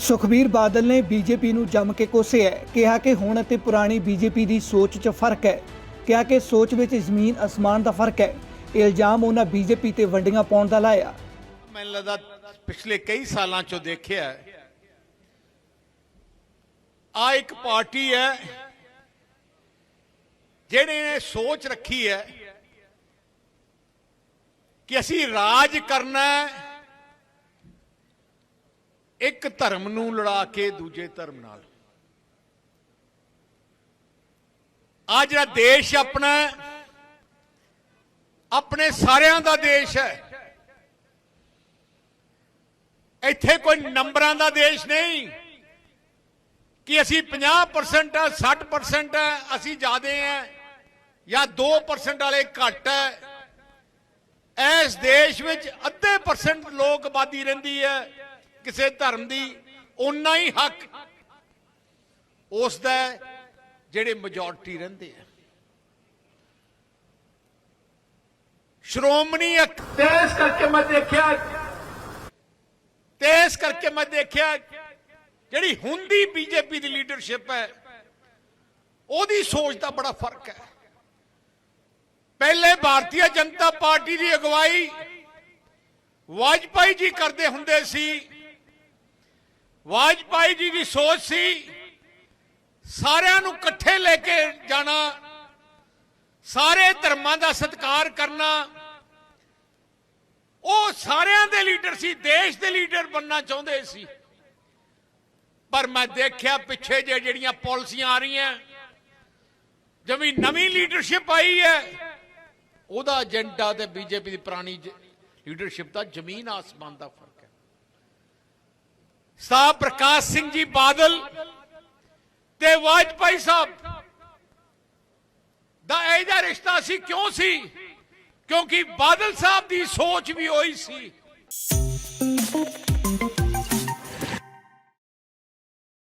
ਸੁਖਬੀਰ ਬਾਦਲ ਨੇ ਬੀਜੇਪੀ ਨੂੰ ਜੰਮ ਕੇ ਕੋਸਿਆ ਕਿਹਾ ਕਿ ਹੁਣ ਅਤੇ ਪੁਰਾਣੀ ਬੀਜੇਪੀ ਦੀ ਸੋਚ 'ਚ ਫ਼ਰਕ ਹੈ। ਕਿਹਾ ਕਿ ਸੋਚ ਵਿੱਚ ਜ਼ਮੀਨ, ਅਸਮਾਨ ਦਾ ਫ਼ਰਕ ਹੈ। ਇਲਜ਼ਾਮ ਉਹਨਾਂ ਬੀਜੇਪੀ ਤੇ ਵੰਡੀਆਂ ਪਾਉਣ ਦਾ ਲਾਇਆ। ਮੈਨੂੰ ਲੱਗਦਾ ਪਿਛਲੇ ਕਈ ਸਾਲਾਂ ਚੋਂ ਦੇਖਿਆ ਆ ਇੱਕ ਪਾਰਟੀ ਹੈ, ਜਿਹੜੇ ਨੇ ਸੋਚ ਰੱਖੀ ਹੈ ਕਿ ਅਸੀਂ ਰਾਜ ਕਰਨਾ ਹੈ ਇੱਕ ਧਰਮ ਨੂੰ ਲੜਾ ਕੇ ਦੂਜੇ ਧਰਮ ਨਾਲ। ਆ ਜਿਹੜਾ ਦੇਸ਼ ਆਪਣਾ ਆਪਣੇ ਸਾਰਿਆਂ ਦਾ ਦੇਸ਼ ਹੈ। ਇੱਥੇ ਕੋਈ ਨੰਬਰਾਂ ਦਾ ਦੇਸ਼ ਨਹੀਂ ਕਿ ਅਸੀਂ 50% ਆ 60% ਹੈ, ਅਸੀਂ ਜ਼ਿਆਦੇ ਆ ਜਾਂ 2% ਵਾਲੇ ਘੱਟ ਹੈ। ਇਸ ਦੇਸ਼ ਵਿੱਚ ਅੱਧੇ ਪਰਸੈਂਟ ਲੋਕ ਆਬਾਦੀ ਰਹਿੰਦੀ ਹੈ। ਕਿਸੇ ਧਰਮ ਦੀ ਉਨਾ ਹੀ ਹੱਕ। ਉਸ ਦਾ ਜਿਹੜੇ ਮੈਜੋਰਟੀ ਰਹਿੰਦੇ ਆ। ਸ਼੍ਰੋਮਣੀ ਅਕ- ਤੇ ਇਸ ਕਰਕੇ ਮੈਂ ਦੇਖਿਆ ਤੇ ਇਸ ਕਰਕੇ ਮੈਂ ਦੇਖਿਆ ਜਿਹੜੀ ਹੁੰਦੀ ਬੀਜੇਪੀ ਦੀ ਲੀਡਰਸ਼ਿਪ ਹੈ ਉਹਦੀ ਸੋਚ ਦਾ ਬੜਾ ਫ਼ਰਕ ਹੈ। ਪਹਿਲੇ ਭਾਰਤੀ ਜਨਤਾ ਪਾਰਟੀ ਦੀ ਅਗਵਾਈ ਵਾਜਪਾਈ ਜੀ ਕਰਦੇ ਹੁੰਦੇ ਸੀ। ਵਾਜਪਾਈ ਜੀ ਦੀ ਸੋਚ ਸੀ, ਸਾਰਿਆਂ ਨੂੰ ਇਕੱਠੇ ਲੈ ਕੇ ਜਾਣਾ, ਸਾਰੇ ਧਰਮਾਂ ਦਾ ਸਤਿਕਾਰ ਕਰਨਾ, ਉਹ ਸਾਰਿਆਂ ਦੇ ਲੀਡਰ ਸੀ, ਦੇਸ਼ ਦੇ ਲੀਡਰ ਬੰਨਣਾ ਚਾਹੁੰਦੇ ਸੀ। ਪਰ ਮੈਂ ਦੇਖਿਆ ਪਿੱਛੇ ਜੇ ਜਿਹੜੀਆਂ ਪਾਲਿਸੀਆਂ ਆ ਰਹੀਆਂ, ਜਿਵੇਂ ਨਵੀਂ ਲੀਡਰਸ਼ਿਪ ਆਈ ਹੈ, ਉਹਦਾ ਏਜੰਡਾ ਤੇ ਬੀਜੇਪੀ ਦੀ ਪੁਰਾਣੀ ਲੀਡਰਸ਼ਿਪ ਦਾ ਜ਼ਮੀਨ ਆਸਮਾਨ ਦਾ ਫ਼ਰਕ। ਸਾਹਿਬ ਪ੍ਰਕਾਸ਼ ਸਿੰਘ ਜੀ ਬਾਦਲ ਤੇ ਵਾਜਪਾਈ ਸਾਹਿਬ ਦਾ ਇਹ ਇਹਦਾ ਰਿਸ਼ਤਾ ਸੀ ਕਿਉਂ ਸੀ? ਕਿਉਂਕਿ ਬਾਦਲ ਸਾਹਿਬ ਦੀ ਸੋਚ ਵੀ ਉਹੀ ਸੀ।